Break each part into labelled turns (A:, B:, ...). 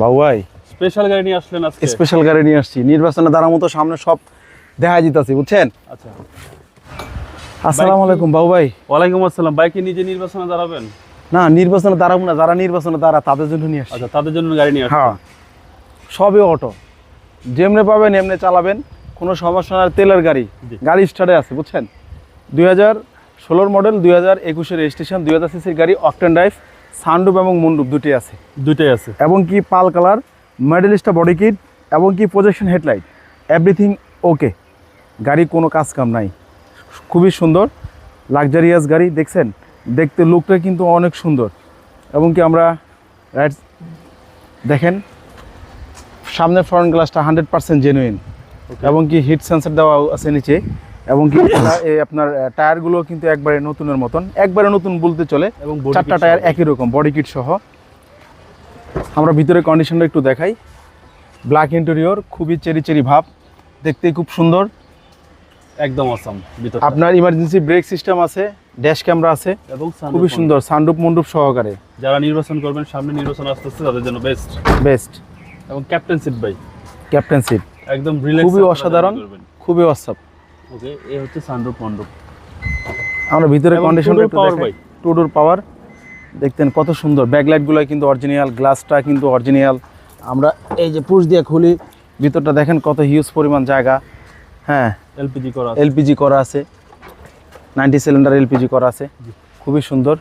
A: বাবু ভাই
B: স্পেশাল গাড়ি নিয়ে আসলেন আজকে?
A: স্পেশাল গাড়ি নিয়ে আসছি। নির্বাচনে দাঁড়ার মতো সামনে সব দেখা যেতেছি বুঝছেন?
B: আচ্ছা।
A: আসসালামু আলাইকুম বাবু ভাই।
B: ওয়ালাইকুম আসসালাম। বাইকে নিজে নির্বাচনে দাঁড়াবেন?
A: না নির্বাচনে দাঁড়াবো না যারা নির্বাচনে দাঁড়া তাদের জন্য নিয়ে আসছি।
B: আচ্ছা তাদের জন্য গাড়ি নিয়ে
A: হ্যাঁ সবই অটো। যেমনে পাবেন এমনি চালাবেন কোনো সমস্যা না তেলের গাড়ি। গাড়ি স্টার্টে আছে বুঝছেন? দুই হাজার ষোলোর মডেল দুই হাজার একুশের রেজিস্ট্রেশন দুই হাজার সিসির গাড়ি অকটেন ড্রাইভ সানরুপ এবং মুন্ডুপ দুটি আছে।
B: দুইটাই আছে।
A: এবং কি পাল কালার মেডেলিস্টা বডি কিট এবং কি প্রজেকশন হেডলাইট এভরিথিং ওকে গাড়ি কোনো কাজ কাম নাই। খুবই সুন্দর। লাক্সারিয়াস গাড়ি দেখছেন? দেখতে লুকটা কিন্তু অনেক সুন্দর। এবং কি আমরা রাইট দেখেন? সামনে ফ্রন্ট গ্লাসটা হান্ড্রেড পার্সেন্ট জেনুইন এবং কি হিট সেন্সার দেওয়া আছে নিচে। এবং কি আপনার টায়ারগুলো কিন্তু একবারে নতুনের মতন একবারে নতুন বলতে চলে
B: এবং
A: চারটা টায়ার একই রকম বডি কিট সহ। আমরা ভিতরে কন্ডিশনটা একটু দেখাই। ব্ল্যাক ইন্টেরিয়র খুবই চেরি চেরি ভাব দেখতে খুব সুন্দর।
B: একদম অসাম ভিতর
A: আপনার ইমার্জেন্সি ব্রেক সিস্টেম আছে ড্যাশ ক্যামেরা আছে
B: এবং
A: খুবই সুন্দর সানরুপ মন্ডুপ সহকারে।
B: যারা নির্বাচন করবেন সামনে নির্বাচন আসতেছে তাদের জন্য বেস্ট
A: বেস্ট
B: এবং captain seat by
A: captain seat
B: একদম
A: খুবই অসাধারণ খুবই অসাব
B: ওকে এই হচ্ছে সানরুফ মন্ডপ
A: আমরা ভিতরে কন্ডিশনটা একটু দেখাই। টু ডোর পাওয়ার দেখতেন কত সুন্দর। ব্যাকলাইটগুলো কিন্তু অরিজিনাল গ্লাসটা কিন্তু অরিজিনাল আমরা এই যে পুশ দিয়ে খুলি ভিতরটা দেখেন কত হিউজ পরিমাণ জায়গা। হ্যাঁ
B: এলপিজি করা
A: এলপিজি করা আছে। নাইনটি সিলিন্ডার এলপিজি করা আছে। খুবই সুন্দর।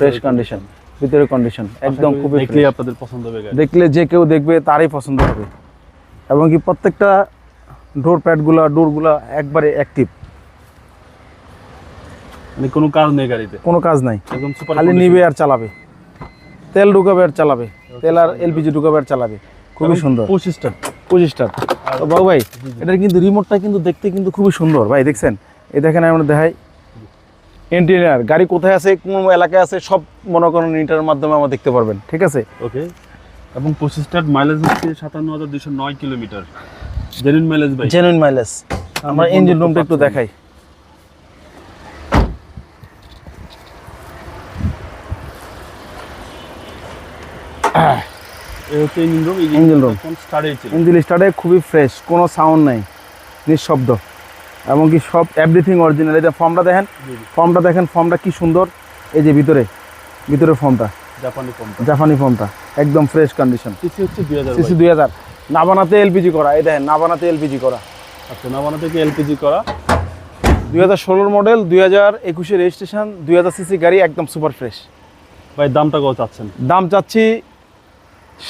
A: ফ্রেশ কন্ডিশন ভিতরে কন্ডিশন একদম খুবই
B: দেখলেই আপনাদের পছন্দ হবে
A: দেখলে যে কেউ দেখবে তারই পছন্দ হবে। এবং কি প্রত্যেকটা ডোর প্যাডগুলা ডোরগুলা একবারে অ্যাক্টিভ
B: মানে কোনো কাজ নেই গাড়িতে?
A: কোনো কাজ নাই।
B: একদম সুপার
A: খালি নিবে আর চালাবে। তেল ঢুকাবে আর চালাবে। তেল আর এলপিজি ঢুকাবে আর চালাবে। খুবই সুন্দর।
B: পঁচিশটা।
A: পঁচিশটা। তো বাবু ভাই এটার কিন্তু রিমোটটা কিন্তু দেখতে কিন্তু খুবই সুন্দর। ভাই দেখছেন? এই দেখেন আমরা দেখাই। ইন্টেরিয়ার গাড়ি কোথায় আছে কোন এলাকায় আছে সব মনে করেন ইন্টারনেটের মাধ্যমে আমরা দেখতে পারবেন। ঠিক আছে?
B: ওকে এবং পঁচিশটার মাইলেজ হচ্ছে সাতান্ন হাজার দুশো নয় কিলোমিটার। জেনুইন মাইলেজ ভাই
A: জেনুইন মাইলেজ। আমরা ইঞ্জিন রুমটা একটু দেখাই।
B: Engine room
A: Engine room।
B: Start হয়েছিল
A: ইঞ্জিন স্টার্টে খুবই ফ্রেশ কোনো সাউন্ড নাই নিঃশব্দ। এমনকি সব এভরিথিং অরিজিনাল এই যে ফর্মটা দেখেন ফর্মটা দেখেন ফর্মটা কি সুন্দর। এই যে ভিতরে ভিতরে ফর্মটা
B: জাপানি কোম্পানি
A: জাপানি ফর্মটা একদম ফ্রেশ কন্ডিশন
B: সিসি হচ্ছে দুই হাজার।
A: সিসি দুই হাজার না এলপিজি করা এই দেখেন না বানাতে এলপিজি করা।
B: আচ্ছা নামানা থেকে এলপিজি করা?
A: দুই হাজার ষোলোর মডেল দুই হাজার একুশে রেজিস্ট্রেশন দুই হাজার সিসি গাড়ি একদম সুপার ফ্রেশ।
B: ভাই দামটা কত চাচ্ছেন?
A: দাম চাচ্ছি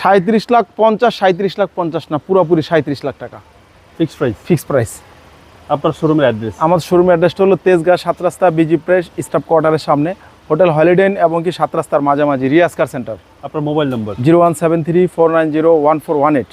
A: সাঁত্রিশ লাখ পঞ্চাশ সাঁত্রিশ লাখ পঞ্চাশ না পুরোপুরি সাঁত্রিশ লাখ টাকা।
B: ফিক্সড প্রাইস
A: ফিক্স প্রাইস
B: আপনার শোরুমের অ্যাড্রেস?
A: আমার শোরুমের অ্যাড্রেসটা হলো তেজগাঁ সাত রাস্তা বিজি প্রেস স্টাফ কোয়ার্টারের সামনে। হোটেল হলিডে ইন এবং কি সাত রাস্তার মাঝামাঝি রিয়াজ কার সেন্টার।
B: আপনার mobile number?
A: Zero one seven three four nine zero one four one eight.